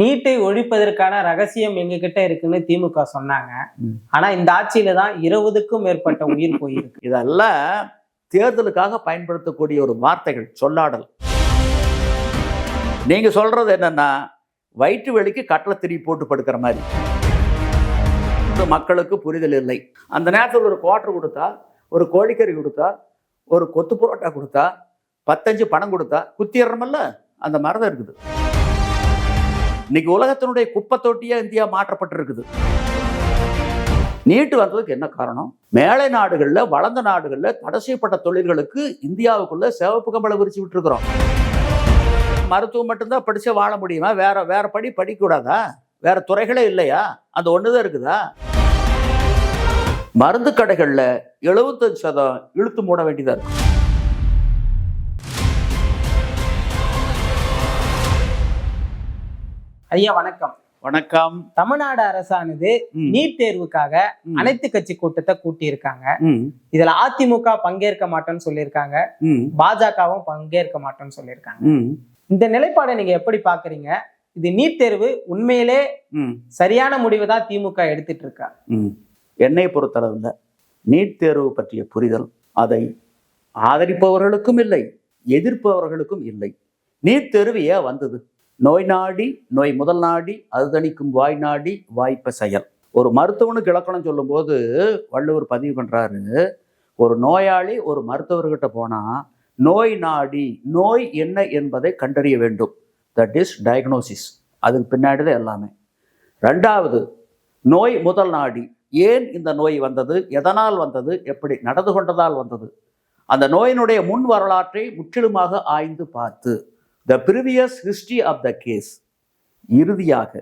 நீட்டை ஒழிப்பதற்கான ரகசியம் எங்க கிட்ட இருக்குன்னு திமுக சொன்னாங்க. ஆனா இந்த ஆட்சியில தான் இருபதுக்கும் மேற்பட்ட உயிர் போயிருக்கு. இதெல்லாம் தேர்தலுக்காக பயன்படுத்தக்கூடிய ஒரு வார்த்தைகள் சொல்லாடல். நீங்க சொல்றது என்னன்னா வயிற்று வலிக்கு கட்டளை திருப்பி போட்டு படுக்கிற மாதிரி. மக்களுக்கு புரிதல் இல்லை. அந்த நேரத்தில் ஒரு குவார்டர் கொடுத்தா ஒரு கோழிக்கறி கொடுத்தா ஒரு கொத்து புரோட்டா கொடுத்தா பத்தஞ்சு பணம் கொடுத்தா குத்திடுறோமல்ல அந்த மாதிரி தான் இருக்குது. இன்னைக்கு உலகத்தினுடைய குப்பை தொட்டியா இந்தியா மாற்றப்பட்டிருக்குது. நீட்டு வந்ததுக்கு என்ன காரணம்? மேலை நாடுகளில் வளர்ந்த நாடுகளில் தடை செய்யப்பட்ட தொழில்களுக்கு இந்தியாவுக்குள்ள சிவப்பு கம்பளை விரிச்சு விட்டுருக்குறோம். மருத்துவம் மட்டும்தான் படிச்சு வாழ முடியுமா? வேற வேற படி படிக்கூடாதா வேற துறைகளே இல்லையா? அந்த ஒண்ணுதான் இருக்குதா? மருந்து கடைகளில் எழுபத்தஞ்சு சதம் இழுத்து மூட வேண்டியதாக இருக்கும் ஐயா வணக்கம். வணக்கம். தமிழ்நாடு அரசானது நீட் தேர்வுக்காக அனைத்து கட்சி கூட்டத்தை கூட்டியிருக்காங்க. இதுல அதிமுக பங்கேற்க மாட்டோம்னு சொல்லியிருக்காங்க. பாஜகவும் பங்கேற்க மாட்டோம்னு சொல்லியிருக்காங்க. இந்த நிலைப்பாடை நீங்க எப்படி பாக்குறீங்க இது நீட் தேர்வு உண்மையிலே. சரியான முடிவை தான் திமுக எடுத்துட்டு இருக்கா. என்னை பொறுத்தளவில் நீட் தேர்வு பற்றிய புரிதல் அதை ஆதரிப்பவர்களுக்கும் இல்லை எதிர்ப்பவர்களுக்கும் இல்லை. நீட் தேர்வு ஏன் வந்தது? நோய் நாடி நோய் முதல் நாடி அது தணிக்கும் வாய் நாடி வாய்ப்ப செயல் ஒரு மருத்துவனுக்கு இலக்கணம் சொல்லும்போது வள்ளுவர் பதிவு பண்ணுறாரு ஒரு நோயாளி ஒரு மருத்துவர்கிட்ட போனால் நோய் நாடி நோய் என்ன என்பதை கண்டறிய வேண்டும். தட் இஸ் டயக்னோசிஸ் அதுக்கு பின்னாடி தான் எல்லாமே. ரெண்டாவது நோய் முதல் நாடி. ஏன் இந்த நோய் வந்தது? எதனால் வந்தது? எப்படி நடந்து கொண்டதால் வந்தது? அந்த நோயினுடைய முன் வரலாற்றை முற்றிலுமாக ஆய்ந்து பார்த்து the previous history of the case இறுதியாக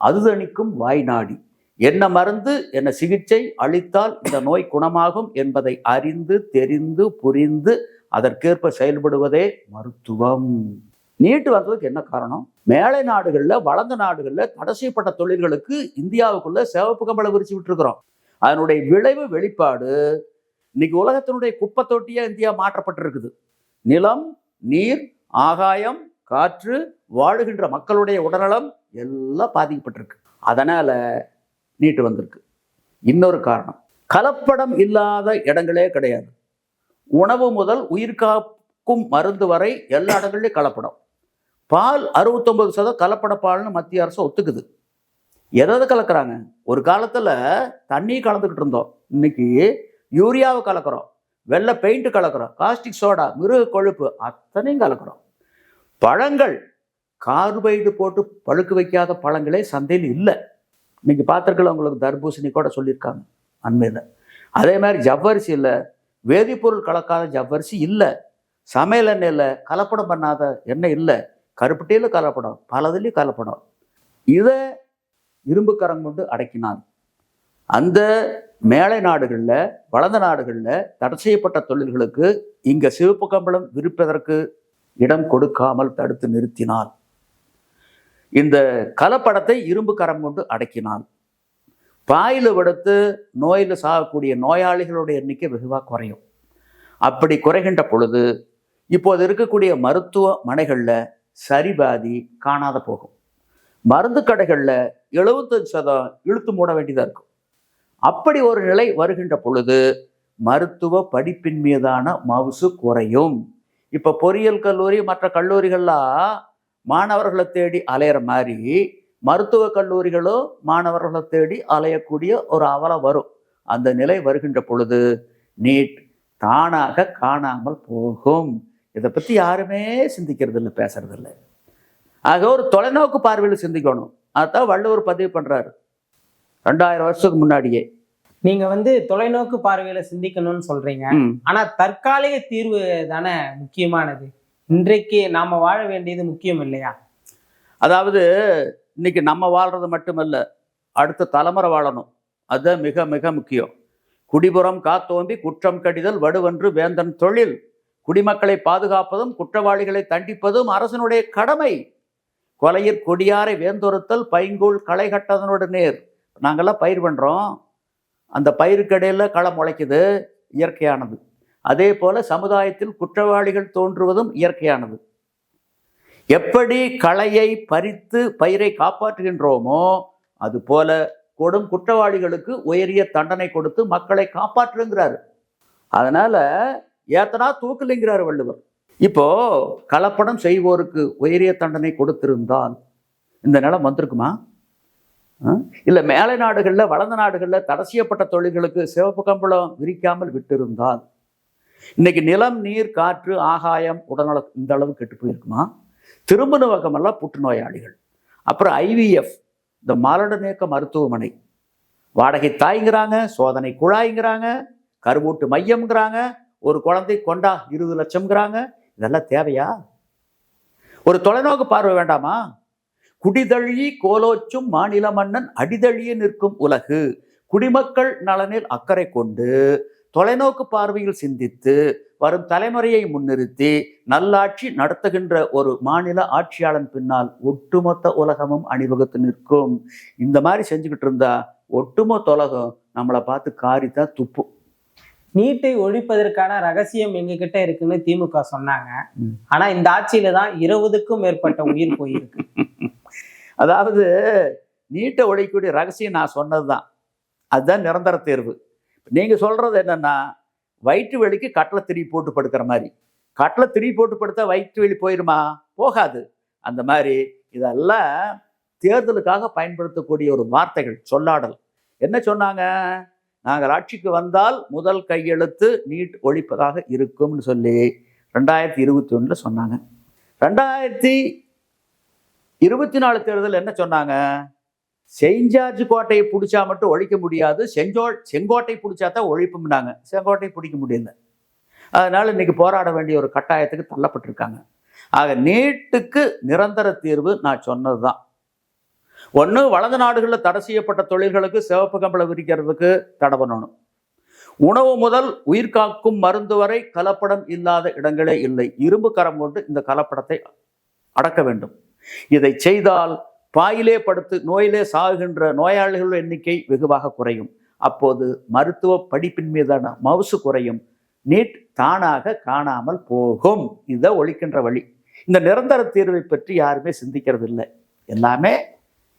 அதுதணிக்கும் வாய்நாடி. என்ன மருந்து என்ன சிகிச்சை அளித்தால் இந்த நோய் குணமாகும் என்பதை அறிந்து தெரிந்து புரிந்து அதற்கேற்ப செயல்படுவதே மருத்துவம். நீட்டு வந்ததுக்கு என்ன காரணம்? மேலை நாடுகளில் வளர்ந்த நாடுகளில் தடை செய்யப்பட்ட தொழில்களுக்கு இந்தியாவுக்குள்ள சிவப்பு கம்பளை விரிச்சு விட்டுருக்குறோம். அதனுடைய விளைவு வெளிப்பாடு இன்னைக்கு உலகத்தினுடைய குப்பை தொட்டியா இந்தியா மாற்றப்பட்டிருக்குது. நிலம் நீர் ஆகாயம் காற்று வாழுகின்ற மக்களுடைய உடல்நலம் எல்லாம் பாதிக்கப்பட்டிருக்கு. அதனால் நீட்டு வந்திருக்கு. இன்னொரு காரணம் கலப்படம் இல்லாத இடங்களே கிடையாது. உணவு முதல் உயிர்காக்கும் மருந்து வரை எல்லா இடங்கள்லையும் கலப்படம். பால் அறுபத்தொம்பது சதம் கலப்பட பால்னு மத்திய அரசு ஒத்துக்குது. எதை கலக்கிறாங்க? கலக்குறாங்க ஒரு காலத்தில் தண்ணி கலந்துக்கிட்டு இருந்தோம். இன்னைக்கு யூரியாவை கலக்கிறோம். வெள்ளை பெயிண்ட் கலக்கிறோம். காஸ்டிக் சோடா மிருக கொழுப்பு அத்தனையும் கலக்கிறோம். பழங்கள். கார்பைடு போட்டு பழுக்க வைக்காத பழங்களே சந்தையில் இல்லை. இன்னைக்கு பார்த்துருக்கலாம் உங்களுக்கு தர்பூசணி கூட சொல்லியிருக்காங்க அண்மையில். அதே மாதிரி ஜவ்வரிசி இல்லை வேதிப்பொருள் கலக்காத ஜவ்வரிசி இல்லை சமையல் எண்ணெயில் கலப்படம் பண்ணாத எண்ணெய் இல்லை கருப்பட்டியில் கலப்படம் பலதுலேயும் கலப்படம். இதை இரும்பு கரம் கொண்டு அடக்கினான் அந்த மேலை நாடுகளில் வளர்ந்த நாடுகளில் தடை செய்யப்பட்ட தொழில்களுக்கு இங்கே சிவப்பு கம்பளம் விரிப்பதற்கு இடம் கொடுக்காமல் தடுத்து நிறுத்தினால் இந்த கலப்படத்தை இரும்பு கரம் கொண்டு அடக்கினான். பாயில் விடுத்து நோயில் சாகக்கூடிய நோயாளிகளுடைய எண்ணிக்கை வெகுவாக குறையும். அப்படி குறைகின்ற பொழுது இப்போது இருக்கக்கூடிய மருத்துவமனைகளில் சரிபாதி காணாத போகும். மருந்து கடைகளில் எழுபத்தஞ்சு சதம் இழுத்து மூட வேண்டியதாக இருக்கும். அப்படி ஒரு நிலை வருகின்ற பொழுது மருத்துவ படிப்பின் மீதான மவுசு குறையும். இப்போ பொறியியல் கல்லூரி மற்ற கல்லூரிகள்லாம் மாணவர்களை தேடி அலையிற மாதிரி மருத்துவ கல்லூரிகளோ மாணவர்களை தேடி அலையக்கூடிய ஒரு அவலம் வரும். அந்த நிலை வருகின்ற பொழுது நீட் தானாக காணாமல் போகும். இதை பற்றி யாருமே சிந்திக்கிறது இல்லை பேசுறது இல்லை ஆக ஒரு தொலைநோக்கு பார்வையில் சிந்திக்கணும். அதான் வள்ளுவர் பதிவு பண்ணுறாரு ரெண்டாயிரம் வருஷத்துக்கு முன்னாடியே. நீங்க வந்து தொலைநோக்கு பார்வையில சிந்திக்கணும்னு சொல்றீங்க. ஆனா தற்காலிக தீர்வு தானே முக்கியமானது. இன்றைக்கு நாம வாழ வேண்டியது முக்கியம் இல்லையா? அதாவது இன்னைக்கு நம்ம வாழ்றது மட்டுமல்ல அடுத்த தலைமுறை வாழணும். அதுதான் மிக மிக முக்கியம். குடிபுறம் காத்தோம்பி குற்றம் கடிதல் வடுவன்று வேந்தன் தொழில். குடிமக்களை பாதுகாப்பதும் குற்றவாளிகளை தண்டிப்பதும் அரசனுடைய கடமை. கொலையிற் கொடியாரை வேந்தொருத்தல் பைங்கூழ் களை கட்டதனோடு நேர். நாங்கெல்லாம் பயிர் பண்றோம். அந்த பயிருக்கடையில் களை முளைக்குது இயற்கையானது. அதே போல் சமுதாயத்தில் குற்றவாளிகள் தோன்றுவதும் இயற்கையானது. எப்படி களையை பறித்து பயிரை காப்பாற்றுகின்றோமோ அதுபோல கொடும் குற்றவாளிகளுக்கு உயரிய தண்டனை கொடுத்து மக்களை காப்பாற்றுங்கிறாரு. அதனால ஏத்தனா தூக்கலைங்கிறார் வள்ளுவர். இப்போ கலப்படம் செய்வோருக்கு உயரிய தண்டனை கொடுத்திருந்தால் இந்த நிலம் வந்திருக்குமா? இல்லை மேலை நாடுகளில் வளர்ந்த நாடுகளில் தடை செய்யப்பட்ட தொழில்களுக்கு சிவப்பு கம்பளம் விரிக்காமல் விட்டிருந்தால் இன்னைக்கு நிலம் நீர் காற்று ஆகாயம் உடல்நல இந்த அளவு கெட்டு போயிருக்குமா? திரும்பின வகமெல்லாம் புற்றுநோயாளிகள். அப்புறம் ஐவிஎஃப் இந்த மாலட நேக்க மருத்துவமனை. வாடகை தாய்ங்கிறாங்க சோதனை குழாய்ங்கிறாங்க கருவூட்டு மையம்ங்கிறாங்க ஒரு குழந்தை கொண்டா இருபது லட்சம்ங்கிறாங்க இதெல்லாம் தேவையா? ஒரு தொலைநோக்கு பார்வை வேண்டாமா? குடிதழி கோலோச்சும் மாநில மன்னன் அடிதழிய நிற்கும் உலகு. குடிமக்கள் நலனில் அக்கறை கொண்டு தொலைநோக்கு பார்வையில் சிந்தித்து வரும் தலைமுறையை முன்னிறுத்தி நல்லாட்சி நடத்துகின்ற ஒரு மாநில ஆட்சியாளன் பின்னால் ஒட்டுமொத்த உலகமும் அணிவகுத்து நிற்கும். இந்த மாதிரி செஞ்சுக்கிட்டு இருந்தா ஒட்டுமொத்த உலகம் நம்மளை பார்த்து காரித்தான் துப்பும் நீட்டை ஒழிப்பதற்கான ரகசியம் எங்க கிட்ட இருக்குன்னு திமுக சொன்னாங்க. ஆனா இந்த ஆட்சியில தான் இருபதுக்கும் மேற்பட்ட உயிர் போயிருக்கு. அதாவது நீட்டை ஒழிக்கக்கூடிய ரகசியம் நான் சொன்னது தான் அதுதான் நிரந்தர தேர்வு. நீங்கள் சொல்கிறது என்னென்னா வயிற்று வலிக்கு கட்டளை திரி போட்டு படுக்கிற மாதிரி. கட்டளை திரி போட்டு படுத்தா வயிற்று வலி போயிருமா? போகாது. அந்த மாதிரி இதெல்லாம் தேர்தலுக்காக பயன்படுத்தக்கூடிய ஒரு வார்த்தைகள் சொல்லாடல். என்ன சொன்னாங்க? நாங்கள் ஆட்சிக்கு வந்தால் முதல் கையெழுத்து நீட் ஒழிப்பதாக இருக்கும்னு சொல்லி ரெண்டாயிரத்தி இருபத்தி ஒன்றில் சொன்னாங்க. ரெண்டாயிரத்தி இருபத்தி நாலு தேர்தல் என்ன சொன்னாங்க? செஞ்சார்ஜ் கோட்டையை பிடிச்சா மட்டும் ஒழிக்க முடியாது செஞ்சோ செங்கோட்டை பிடிச்சா தான் ஒழிப்பும்னாங்க. செங்கோட்டை பிடிக்க முடியல. அதனால இன்னைக்கு போராட வேண்டிய ஒரு கட்டாயத்துக்கு தள்ளப்பட்டிருக்காங்க. ஆக நீட்டுக்கு நிரந்தர தீர்வு நான் சொன்னது தான் ஒன்று வளர்ந்த நாடுகளில் தடை செய்யப்பட்ட தொழில்களுக்கு சிவப்பு கம்பளம் விரிக்கிறதுக்கு தடை பண்ணணும். உணவு முதல் உயிர் காக்கும் மருந்து வரை கலப்படம் இல்லாத இடங்களே இல்லை. இரும்பு கரம் கொண்டு இந்த கலப்படத்தை அடக்க வேண்டும். இதை செய்தால் பாயிலே படுத்து நோயிலே சாகுகின்ற நோயாளிகள் எண்ணிக்கை வெகுவாக குறையும். அப்போது மருத்துவ படிப்பின் மீதான மவுசு குறையும். நீட் தானாக காணாமல் போகும். இதை ஒழிக்கின்ற வழி. இந்த நிரந்தர தீர்வை பற்றி யாருமே சிந்திக்கிறது இல்லை எல்லாமே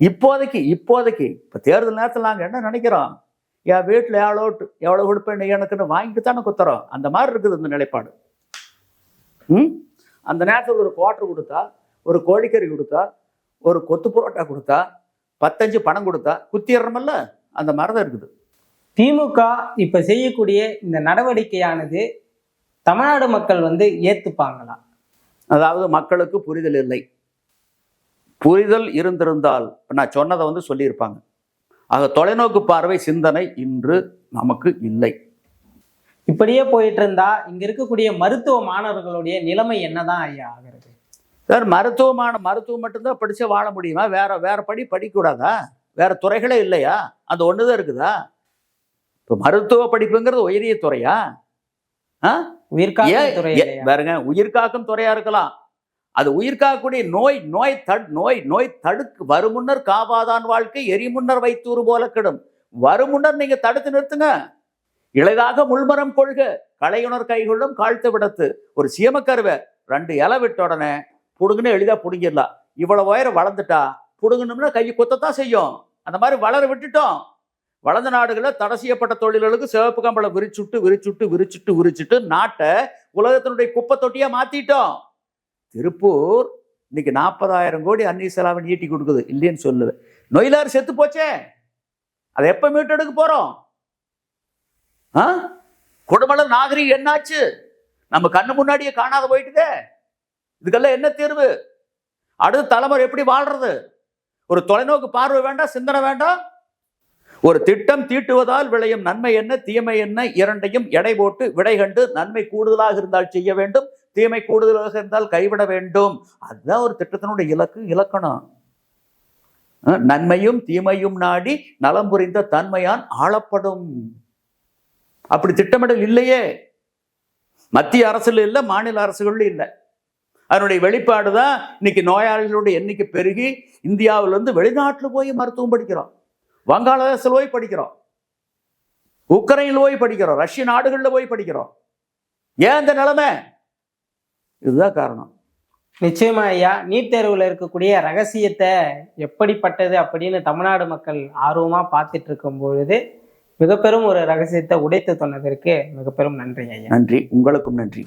இப்போதைக்கு இப்போதைக்கு. இப்போ தேர்தல் நேரத்தில் நாங்கள் என்ன நினைக்கிறோம்? என் வீட்டில் எவ்வளோ எவ்வளோ கொடுப்பேன் நீ எனக்குன்னு வாங்கிட்டு தானே குத்துறோம். அந்த மாதிரி இருக்குது இந்த நிலைப்பாடு. ம்? அந்த நேரத்தில் ஒரு குவார்டர் கொடுத்தா ஒரு கோழிக்கறி கொடுத்தா ஒரு கொத்து புரோட்டா கொடுத்தா பத்தஞ்சு பணம் கொடுத்தா குத்திடுறோமல்ல? அந்த மாதிரி தான் இருக்குது. திமுக இப்ப செய்யக்கூடிய இந்த நடவடிக்கையானது தமிழ்நாடு மக்கள் வந்து ஏத்துப்பாங்களா? அதாவது மக்களுக்கு புரிதல் இல்லை. புரிதல் இருந்திருந்தால் நான் சொன்னதை வந்து சொல்லியிருப்பாங்க. ஆக தொலைநோக்கு பார்வை சிந்தனை இன்று நமக்கு இல்லை. இப்படியே போயிட்டு இருந்தா இங்க இருக்கக்கூடிய மருத்துவ மாணவர்களுடைய நிலைமை என்னதான் ஐயா ஆகிறது? சார் மருத்துவமான மருத்துவம் மட்டும்தான் படிச்சு வாழ முடியுமா? வேற வேற படி படிக்கக்கூடாதா? வேற துறைகளே இல்லையா? அந்த ஒன்று தான் இருக்குதா? இப்போ மருத்துவ படிப்புங்கிறது உயரிய துறையா? ஆ? உயிர்காக்கும் துறையா இருக்கலாம். அது உயிர் காக்கக்கூடிய நோய் நோய் தடு நோய் நோய் தடுக்கு வருமுன்னர் காவாதான் வாழ்க்கை எரிமுன்னர் வைத்தூறு போல கெடும். வருமுன்னர் நீங்க தடுத்து நிறுத்துங்க. இளைதாக முள்மரம் கொள்க. களையுணர் கைகொள்ளும் காழ்த்து விடத்து ஒரு சீமக்கருவை ரெண்டு இலை விட்ட உடனே புடுங்குன்னு எளிதாக புடுங்கிடலாம் இவ்வளோ உயரம் வளர்ந்துட்டா புடுங்கணும்னா கையை குத்தத்தான் செய்யும். அந்த மாதிரி வளர விட்டுட்டோம். வளர்ந்த நாடுகளில் தடை செய்யப்பட்ட தொழில்களுக்கு சிவப்பு கம்பளம் விரிச்சுட்டு விரிச்சுட்டு விரிச்சுட்டு விரிச்சுட்டு நாட்டை உலகத்தினுடைய குப்பை தொட்டியாக மாற்றிட்டோம் திருப்பூர் இன்னைக்கு நாற்பதாயிரம் கோடி அந்நிய செலாவை நீட்டி கொடுக்குது. இல்லைன்னு சொல்லுவேன் நொயிலாறு செத்து போச்சே. அதை எப்போ மீட்டெடுக்க போகிறோம் ஆ? கொடுமல நாகரிகம் என்னாச்சு? நம்ம கண்ணு முன்னாடியே காணாத போயிட்டுதே. இதுக்கெல்லாம் என்ன தீர்வு? அடுத்த தலைமுறை எப்படி வாழ்றது? ஒரு தொலைநோக்கு பார்வை வேண்டாம் சிந்தனை வேண்டாம். ஒரு திட்டம் தீட்டுவதால் விளையும் நன்மை என்ன? தீமை என்ன? இரண்டையும் எடை போட்டு விடை கண்டு நன்மை கூடுதலாக இருந்தால் செய்ய வேண்டும். தீமை கூடுதலாக இருந்தால் கைவிட வேண்டும். அதுதான் ஒரு திட்டத்தினுடைய இலக்கு இலக்கணம். நன்மையும் தீமையும் நாடி நலம் புரிந்த தன்மையான் ஆளப்படும். அப்படி திட்டமிடல் இல்லையே. மத்திய அரசுல இல்லை மாநில அரசுகளும் இல்லை. அதனுடைய வெளிப்பாடு தான் இன்னைக்கு நோயாளிகளுடைய எண்ணிக்கை பெருகி இந்தியாவிலிருந்து வெளிநாட்டில் போய் மருத்துவம் படிக்கிறோம். வங்காளதேசத்தில் போய் படிக்கிறோம். உக்ரைனில் போய் படிக்கிறோம். ரஷ்ய நாடுகளில் போய் படிக்கிறோம். ஏன் இந்த நிலைமை? இதுதான் காரணம். நிச்சயமா ஐயா நீட் தேர்வுல இருக்கக்கூடிய ரகசியத்தை எப்படிப்பட்டது அப்படின்னு தமிழ்நாடு மக்கள் ஆர்வமா பார்த்துட்டு இருக்கும் பொழுது மிக பெரும் ஒரு ரகசியத்தை உடைத்து சொன்னதற்கு மிக பெரும் நன்றி ஐயா. நன்றி. உங்களுக்கும் நன்றி.